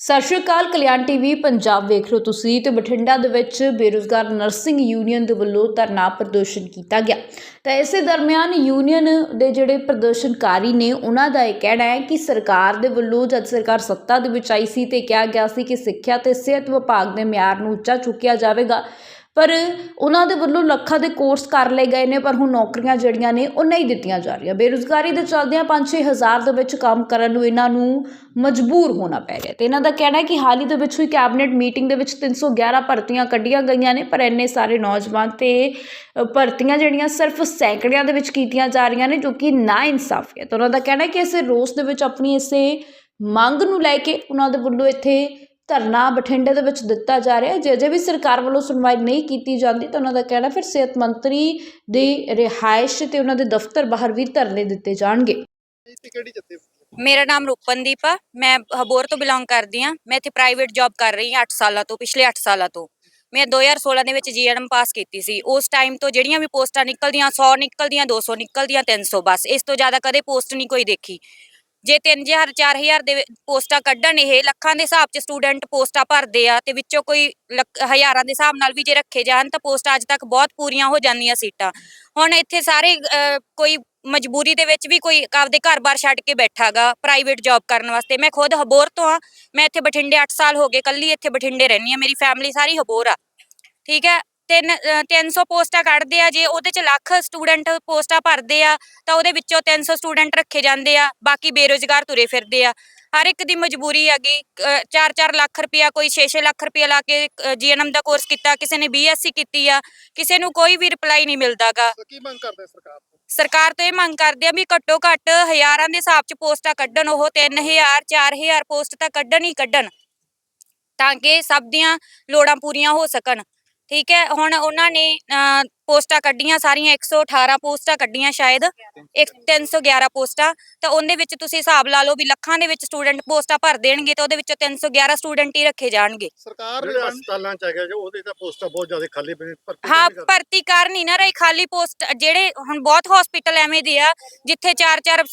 ਸਤਿ ਸ਼੍ਰੀ ਅਕਾਲ, ਕਲਿਆਣ ਟੀਵੀ, ਪੰਜਾਬ ਵੇਖ ਰਹੇ ਹੋ ਤੁਸੀਂ ਤੇ ਬਠਿੰਡਾ ਦੇ ਵਿੱਚ ਬੇਰੁਜ਼ਗਾਰ ਨਰਸਿੰਗ ਯੂਨੀਅਨ ਦੇ ਵੱਲੋਂ ਧਰਨਾ ਪ੍ਰਦਰਸ਼ਨ ਕੀਤਾ ਗਿਆ। ਤਾਂ ਇਸੇ ਦਰਮਿਆਨ ਯੂਨੀਅਨ ਦੇ ਜਿਹੜੇ ਪ੍ਰਦਰਸ਼ਨਕਾਰੀ ਨੇ, ਉਹਨਾਂ ਦਾ ਇਹ ਕਹਿਣਾ ਹੈ ਕਿ ਸਰਕਾਰ ਦੇ ਵੱਲੋਂ ਜਦ ਸਰਕਾਰ ਸੱਤਾ ਦੇ ਵਿੱਚ ਆਈ ਸੀ ਤੇ ਕਿਹਾ ਗਿਆ ਸੀ ਕਿ ਸਿੱਖਿਆ ਤੇ ਸਿਹਤ ਵਿਭਾਗ ਦੇ ਮਿਆਰ ਨੂੰ ਉੱਚਾ ਚੁੱਕਿਆ ਜਾਵੇਗਾ। ਪਰ ਉਹਨਾਂ ਦੇ ਵੱਲੋਂ ਲੱਖਾਂ ਦੇ ਕੋਰਸ ਕਰ ਲਏ ਗਏ ਨੇ, ਪਰ ਹੁਣ ਨੌਕਰੀਆਂ ਜਿਹੜੀਆਂ ਨੇ, ਉਹ ਨਹੀਂ ਦਿੱਤੀਆਂ ਜਾ ਰਹੀਆਂ। ਬੇਰੁਜ਼ਗਾਰੀ ਦੇ ਚਲਦਿਆਂ 5-6 ਹਜ਼ਾਰ ਦੇ ਵਿੱਚ ਕੰਮ ਕਰਨ ਨੂੰ ਇਹਨਾਂ ਨੂੰ ਮਜਬੂਰ ਹੋਣਾ ਪੈ ਰਿਹਾ ਤੇ ਇਹਨਾਂ ਦਾ ਕਹਿਣਾ ਹੈ ਕਿ ਹਾਲ ਹੀ ਦੇ ਵਿੱਚ ਹੋਈ ਕੈਬਨਿਟ ਮੀਟਿੰਗ ਦੇ ਵਿੱਚ 311 ਭਰਤੀਆਂ ਕੱਢੀਆਂ ਗਈਆਂ ਨੇ, ਪਰ ਇੰਨੇ ਸਾਰੇ ਨੌਜਵਾਨ ਤੇ ਭਰਤੀਆਂ ਜਿਹੜੀਆਂ ਸਿਰਫ ਸੈਂਕੜਿਆਂ ਦੇ ਵਿੱਚ ਕੀਤੀਆਂ ਜਾ ਰਹੀਆਂ ਨੇ, ਜੋ ਕਿ ਨਾ ਇਨਸਾਫੀ ਹੈ। ਤਾਂ ਉਹਨਾਂ ਦਾ ਕਹਿਣਾ ਹੈ ਕਿ ਇਸੇ ਰੋਸ ਦੇ ਵਿੱਚ ਆਪਣੀ ਇਸੇ ਮੰਗ ਨੂੰ ਲੈ ਕੇ ਉਹਨਾਂ ਦੇ ਵੱਲੋਂ ਇੱਥੇ ਧਰਨਾ ਬਠਿੰਡੇ ਦੇ ਵਿੱਚ ਦਿੱਤਾ ਜਾ ਰਿਹਾ ਜੇ ਅਜੇ ਵੀ ਸਰਕਾਰ ਵੱਲੋਂ ਸੁਣਵਾਈ ਨਹੀਂ ਕੀਤੀ ਜਾਂਦੀ ਤਾਂ ਉਹਨਾਂ ਦਾ ਕਹਿਣਾ ਫਿਰ ਸਿਹਤ ਮੰਤਰੀ ਦੀ ਰਿਹਾਇਸ਼ ਤੇ ਉਹਨਾਂ ਦੇ ਦਫ਼ਤਰ ਬਾਹਰ ਵੀ ਧਰਨੇ ਦਿੱਤੇ ਜਾਣਗੇ। ਮੇਰਾ ਨਾਮ ਰੂਪਨਦੀਪ ਆ। ਮੈਂ ਹਬੋਰ ਤੋਂ ਬਿਲੋਂਗ ਕਰਦੀ ਆ ਮੈਂ ਇੱਥੇ ਪ੍ਰਾਈਵੇਟ ਜੌਬ ਕਰ ਰਹੀ ਹਾਂ 8 ਸਾਲਾਂ ਤੋਂ, ਪਿਛਲੇ 8 ਸਾਲਾਂ ਤੋਂ। ਮੈਂ 2016 ਦੇ ਵਿੱਚ ਜੀਐਨਐਮ ਪਾਸ ਕੀਤੀ ਸੀ। ਉਸ ਟਾਈਮ ਤੋਂ ਜਿਹੜੀਆਂ ਵੀ ਪੋਸਟਾਂ ਨਿਕਲਦੀਆਂ 100 ਨਿਕਲਦੀਆਂ 200 ਨਿਕਲਦੀਆਂ 300 ਬਸ। ਇਸ ਤੋਂ ਜ਼ਿਆਦਾ ਕਦੇ ਪੋਸਟ ਨਹੀਂ ਕੋਈ ਦੇਖੀ। ਜੇ 3000 4000 ਦੇ ਵਿੱਚ ਪੋਸਟਾਂ ਕੱਢਣ ਇਹ ਲੱਖਾਂ ਦੇ ਹਿਸਾਬ 'ਚ ਸਟੂਡੈਂਟ ਪੋਸਟਾਂ ਭਰਦੇ ਆ ਤੇ ਵਿੱਚੋਂ ਕੋਈ ਲੱਖ- ਹਜ਼ਾਰਾਂ ਦੇ ਹਿਸਾਬ ਨਾਲ ਵੀ ਜੇ ਰੱਖੇ ਜਾਣ ਤਾਂ ਪੋਸਟਾਂ ਅੱਜ ਤੱਕ ਬਹੁਤ ਪੂਰੀਆਂ ਹੋ ਜਾਂਦੀਆਂ ਸੀਟਾਂ। ਹੁਣ ਇੱਥੇ ਸਾਰੇ ਅਹ, ਕੋਈ ਮਜਬੂਰੀ ਦੇ ਵਿੱਚ ਵੀ ਕੋਈ ਆਪਦੇ ਘਰ-ਬਾਰ ਛੱਡ ਕੇ ਬੈਠਾਗਾ ਪ੍ਰਾਈਵੇਟ ਜੌਬ ਕਰਨ ਵਾਸਤੇ। ਮੈਂ ਖੁਦ ਹਬੋਰ ਤੋਂ ਆ ਮੈਂ ਇੱਥੇ ਬਠਿੰਡੇ 8 ਸਾਲ ਹੋ ਗਏ ਕੱਲੀ ਇੱਥੇ ਬਠਿੰਡੇ ਰਹਿੰਦੀ ਆ ਮੇਰੀ ਫੈਮਿਲੀ ਸਾਰੀ ਹਬੋਰ ਆ। ਠੀਕ ਹੈ? ਤਿੰਨ ਅ, 300 ਪੋਸਟਾਂ ਕੱਢਦੇ ਆ ਜੇ ਉਹਦੇ ਚ ਲੱਖ ਸਟੂਡੈਂਟ ਪੋਸਟਾਂ ਭਰਦੇ ਆ ਤਾਂ ਉਹਦੇ ਵਿੱਚੋਂ 300 ਸਟੂਡੈਂਟ ਰੱਖੇ ਜਾਂਦੇ ਆ ਬਾਕੀ ਬੇਰੋਜ਼ਗਾਰ ਤੁਰੇ ਫਿਰਦੇ ਆ। ਹਰ ਇੱਕ ਦੀ ਮਜਬੂਰੀ ਹੈਗੀ 4-4 ਲੱਖ ਰੁਪਇਆ ਕੋਈ 6-6 ਲੱਖ ਰੁਪਇਆ ਲਾ ਕੇ ਜੀਐਨਐਮ ਦਾ ਕੋਰਸ ਕੀਤਾ ਕਿਸੇ ਨੇ ਬੀਐਸਸੀ ਕੀਤੀ ਆ ਕਿਸੇ ਨੂੰ ਕੋਈ ਵੀ ਰਿਪਲਾਈ ਨਹੀਂ ਮਿਲਦਾਗਾ। ਕੀ ਮੰਗ ਕਰਦੇ ਸਰਕਾਰ ਤੋਂ? ਸਰਕਾਰ ਤੋਂ ਇਹ ਮੰਗ ਕਰਦੇ ਆ ਵੀ ਘੱਟੋ ਘੱਟ ਹਜ਼ਾਰਾਂ ਦੇ ਹਿਸਾਬ 'ਚ ਪੋਸਟਾਂ ਕੱਢਣ ਉਹ 3000 4000 ਪੋਸਟ ਤਾਂ ਕੱਢਣ ਹੀ ਕੱਢਣ ਤਾਂ ਕਿ ਸਭ ਦੀਆਂ ਲੋੜਾਂ ਪੂਰੀਆਂ ਹੋ ਸਕਣ। ਠੀਕ ਹੈ ਹੁਣ ਉਹਨਾਂ ਨੇ ਪੋਸਟਾਂ ਕੱਢੀਆਂ ਸਾਰੀਆਂ 118 ਪੋਸਟਾਂ ਕੱਢੀਆਂ ਸ਼ਾਇਦ ਇੱਕ 311 ਪੋਸਟਾਂ ਤਾਂ ਉਹਦੇ ਵਿੱਚ ਤੁਸੀਂ ਹਿਸਾਬ ਲਾ ਲਓ ਵੀ ਲੱਖਾਂ ਦੇ ਵਿੱਚ ਸਟੂਡੈਂਟ ਪੋਸਟਾਂ ਭਰ ਦੇਣਗੇ ਤਾਂ ਉਹਦੇ ਵਿੱਚੋਂ 311 ਸਟੂਡੈਂਟ ਹੀ ਰੱਖੇ ਜਾਣਗੇ ਸਰਕਾਰ ਜਿਹੜੇ ਬਣ- ਹਸਪਤਾਲਾਂ ਚ ਹੈਗਾ ਜੋ ਉਹਦੇ ਤਾਂ ਪੋਸਟਾਂ ਬਹੁਤ ਜ਼ਿਆਦਾ ਖਾਲੀ ਪਈਆਂ ਭਰਤੀ ਹਾਂ? ਭਰਤੀ ਕਰ ਨਹੀਂ ਨਾ ਰਹੀ ਖਾਲੀ ਪੋਸਟ ਜਿਹੜੇ ਹੁਣ ਬਹੁਤ ਹਸਪੀਟਲ ਐਵੇਂ ਦੇ ਆ ਜਿੱਥੇ ਚਾਰ ਚਾਰ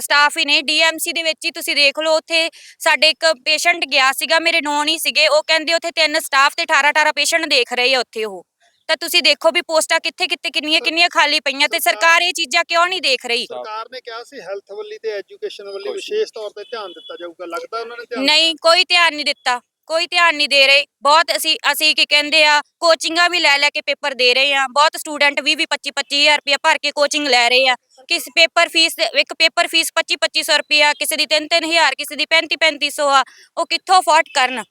ਸਟਾਫ ਹੀ ਨੇ ਡੀਐਮਸੀ ਦੇ ਵਿੱਚ ਹੀ ਤੁਸੀਂ ਦੇਖ ਲਓ ਉੱਥੇ ਸਾਡੇ ਇੱਕ ਪੇਸ਼ੈਂਟ ਗਿਆ ਸੀਗਾ ਮੇਰੇ ਨੋਨ ਹੀ ਸੀਗੇ ਉਹ ਕਹਿੰਦੇ ਉੱਥੇ ਤਿੰਨ ਸਟਾਫ ਤੇ 18 18 ਪੇਸ਼ੈਂਟ ਦੇਖ ਰਹੇ ਆ ਉੱਥੇ ਉਹ ਤਾਂ ਤੁਸੀਂ ਦੇਖੋ ਵੀ ਪੋਸਟਾਂ ਕਿੱਥੇ ਕਿੱਥੇ ਕਿੰਨੀਆਂ ਕਿੰਨੀਆਂ ਖਾਲੀ ਪਈਆਂ ਤੇ ਸਰਕਾਰ ਇਹ ਚੀਜ਼ਾਂ ਕਿਉਂ ਨਹੀਂ ਦੇਖ ਰਹੀ? ਸਰਕਾਰ ਨੇ ਕਿਹਾ ਸੀ ਹੈਲਥ ਵੱਲੀ ਤੇ ਐਜੂਕੇਸ਼ਨ ਵੱਲੀ ਵਿਸ਼ੇਸ਼ ਤੌਰ ਤੇ ਧਿਆਨ ਦਿੱਤਾ ਜਾਊਗਾ। ਲੱਗਦਾ ਉਹਨਾਂ ਨੇ ਧਿਆਨ ਨਹੀਂ ਕੋਈ ਧਿਆਨ ਨਹੀਂ ਦਿੱਤਾ। ਕੋਈ ਧਿਆਨ ਨਹੀਂ ਦੇ ਰਹੇ। ਬਹੁਤ ਅਸੀਂ ਅਸੀਂ ਕੀ ਕਹਿੰਦੇ ਆ ਕੋਚਿੰਗਾਂ ਵੀ ਲੈ ਲੈ ਕੇ ਪੇਪਰ ਦੇ ਰਹੇ ਆ। ਬਹੁਤ ਸਟੂਡੈਂਟ 20 20 25 25000 ਰੁਪਏ ਭਰ ਕੇ ਕੋਚਿੰਗ ਲੈ ਰਹੇ ਆ। ਕਿਸ ਪੇਪਰ ਫੀਸ ਇੱਕ ਪੇਪਰ ਫੀਸ 25 2500 ਰੁਪਿਆ ਕਿਸੇ ਦੀ 3 3000 ਕਿਸੇ ਦੀ 35 3500 ਆ ਉਹ ਕਿੱਥੋਂ ਅਫੋਰਡ ਕਰਨ?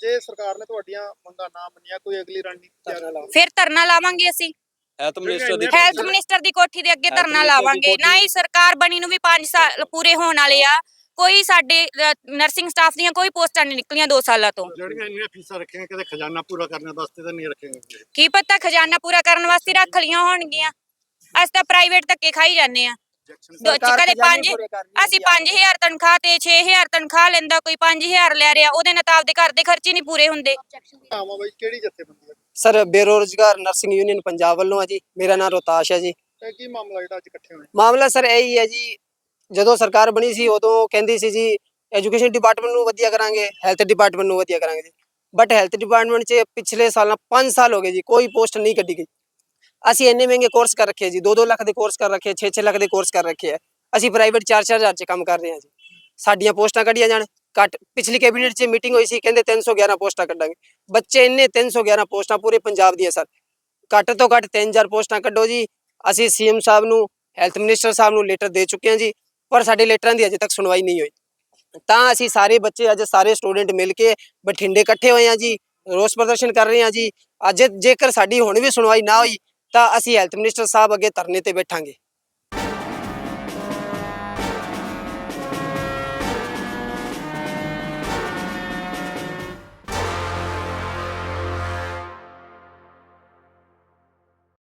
ਜੇ ਸਰਕਾਰ ਨੇ ਤੁਹਾਡੀਆਂ ਮੰਗਾਂ ਨਾ ਮੰਨੀਆਂ ਕੋਈ ਅਗਲੀ ਰਣਨੀਤੀ ਤਿਆਰ ਕਰਾ ਫਿਰ ਧਰਨਾ ਲਾਵਾਂਗੇ ਅਸੀਂ। ਹੈਲਥ ਮਿਨਿਸਟਰ ਦੀ ਹੈਲਥ ਮਿਨਿਸਟਰ ਦੀ ਕੋਠੀ ਦੇ ਅੱਗੇ ਧਰਨਾ ਲਾਵਾਂਗੇ। ਨਾ ਹੀ ਸਰਕਾਰ ਬਣੀ ਨੂੰ ਵੀ 5 ਸਾਲ ਪੂਰੇ ਹੋਣ ਵਾਲੇ ਆ। ਕੋਈ ਸਾਡੇ ਨਰਸਿੰਗ ਸਟਾਫ ਦੀਆਂ ਕੋਈ ਪੋਸਟਾਂ ਨਹੀਂ ਨਿਕਲੀਆਂ 2 ਸਾਲਾਂ ਤੋਂ। ਜਿਹੜੀਆਂ ਇੰਨੀਆਂ ਫੀਸਾਂ ਰੱਖੀਆਂ ਕਿਤੇ ਖਜ਼ਾਨਾ ਪੂਰਾ ਕਰਨ ਵਾਸਤੇ ਤਾਂ ਨਹੀਂ ਰੱਖੇਗੇ ਕੀ ਪਤਾ ਖਜ਼ਾਨਾ ਪੂਰਾ ਕਰਨ ਵਾਸਤੇ ਰੱਖ ਲੀਆਂ ਹੋਣਗੀਆਂ। ਅਸੀਂ ਤਾਂ ਪ੍ਰਾਈਵੇਟ ਧੱਕੇ ਖਾਈ ਜਾਂਦੇ ਆ। ਦੋ ਕਦੇ ਪੰਜ ਅਸੀਂ 5000 ਤਨਖਾਹ ਤੇ 6000 ਤਨਖਾਹ ਲੈਂਦਾ ਕੋਈ 5000 ਲੈ ਰਿਹਾ ਉਹਦੇ ਨਾਲ ਤਾਂ ਆਪਦੇ ਘਰ ਦੇ ਖਰਚੇ ਨਹੀਂ ਪੂਰੇ ਹੁੰਦੇ। ਆਵਾਂ ਬਈ ਕਿਹੜੀ ਜਥੇਬੰਦੀ ਹੈ ਸਰ ਬੇਰੋਜ਼ਗਾਰ ਨਰਸਿੰਗ ਯੂਨੀਅਨ ਪੰਜਾਬ ਵੱਲੋਂ ਆ ਜੀ। ਮੇਰਾ ਨਾਮ ਰੋਤਾਸ਼ ਹੈ ਜੀ। ਤੇ ਕੀ ਮਾਮਲਾ ਜਿਹੜਾ ਅੱਜ ਇਕੱਠੇ ਹੋਏ ਮਾਮਲਾ ਸਰ ਇਹ ਹੀ ਹੈ ਜੀ ਜਦੋਂ ਸਰਕਾਰ ਬਣੀ ਸੀ ਉਦੋਂ ਕਹਿੰਦੀ ਸੀ ਜੀ ਐਜੂਕੇਸ਼ਨ ਡਿਪਾਰਟਮੈਂਟ ਨੂੰ ਵਧੀਆ ਕਰਾਂਗੇ ਹੈਲਥ ਡਿਪਾਰਟਮੈਂਟ ਨੂੰ ਵਧੀਆ ਕਰਾਂਗੇ ਜੀ। ਬਟ ਹੈਲਥ ਡਿਪਾਰਟਮੈਂਟ 'ਚ ਪਿਛਲੇ ਸਾਲਾਂ 5 ਸਾਲ ਹੋ ਗਏ ਜੀ ਕੋਈ ਪੋਸਟ ਨਹੀਂ ਕੱਢੀ ਗਈ। ਅਸੀਂ ਇੰਨੇ ਮਹਿੰਗੇ ਕੋਰਸ ਕਰ ਰੱਖੇ ਜੀ 2-2 ਲੱਖ ਦੇ ਕੋਰਸ ਕਰ ਰੱਖੇ 6-6 ਲੱਖ ਦੇ ਕੋਰਸ ਕਰ ਰੱਖੇ ਆ। ਅਸੀਂ ਪ੍ਰਾਈਵੇਟ 4-4 ਹਜ਼ਾਰ 'ਚ ਕੰਮ ਕਰ ਰਹੇ ਹਾਂ ਜੀ। ਸਾਡੀਆਂ ਪੋਸਟਾਂ ਕੱਢੀਆਂ ਜਾਣ, ਘੱਟ ਪਿਛਲੀ ਕੈਬਨਿਟ 'ਚ ਮੀਟਿੰਗ ਹੋਈ ਸੀ, ਕਹਿੰਦੇ 311 ਪੋਸਟਾਂ ਕੱਢਾਂਗੇ। ਬੱਚੇ ਇੰਨੇ 311 ਪੋਸਟਾਂ ਪੂਰੇ ਪੰਜਾਬ ਦੀਆਂ ਸਰ ਘੱਟ ਤੋਂ ਘੱਟ 3000 ਪੋਸਟਾਂ ਕੱਢੋ ਜੀ। ਅਸੀਂ ਸੀਐਮ ਸਾਹਿਬ ਨੂੰ ਹੈਲਥ ਮਿਨਿਸਟਰ ਸਾਹਿਬ ਨੂੰ ਲੈਟਰ ਦੇ ਚੁੱਕੇ ਹਾਂ ਜੀ, ਪਰ ਸਾਡੇ ਲੈਟਰਾਂ ਦੀ ਅਜੇ ਤੱਕ ਸੁਣਵਾਈ ਨਹੀਂ ਹੋਈ। ਤਾਂ ਅਸੀਂ ਸਾਰੇ ਬੱਚੇ ਅੱਜ ਸਾਰੇ ਸਟੂਡੈਂਟ ਮਿਲ ਕੇ ਬਠਿੰਡੇ ਇਕੱਠੇ ਹੋਏ ਹਾਂ ਜੀ, ਰੋਸ ਪ੍ਰਦਰਸ਼ਨ ਕਰ ਰਹੇ ਹਾਂ ਜੀ। ਅੱਜ ਜੇਕਰ ਸਾਡੀ ਹੁਣ ਵੀ ਸੁਣਵਾਈ ਨਾ ਹੋਈ ਤਾਂ ਅਸੀਂ ਹੈਲਥ ਮਿਨਿਸਟਰ ਸਾਹਿਬ ਅੱਗੇ ਧਰਨੇ ਤੇ ਬੈਠਾਂਗੇ।